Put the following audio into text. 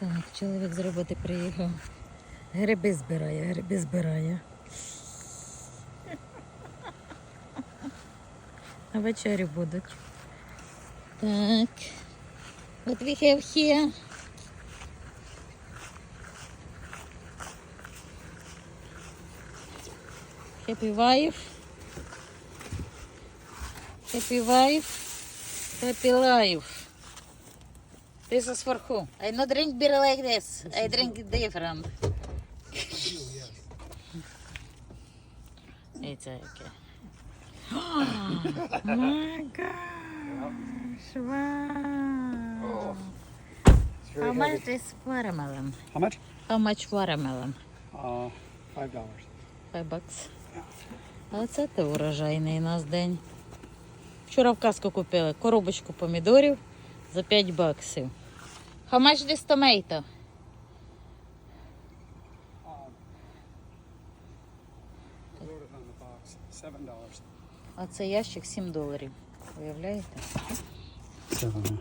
Так, чоловік з роботи приїхав. Гриби збирає, гриби збирає. На вечерю будуть. Так. What we have here. Happy wife. Happy wife. Happy life. This is for who? I not drink beer like this. I drink different. It's okay. Oh my gosh! Wow! How heavy. much is watermelon? How much? How much watermelon? Uh, five dollars. Five bucks. А це ти урожайний у нас день. Вчора в казку купили коробочку помідорів за 5 баксів. How much this tomato? А це ящик 7 доларів. Уявляєте? Seven.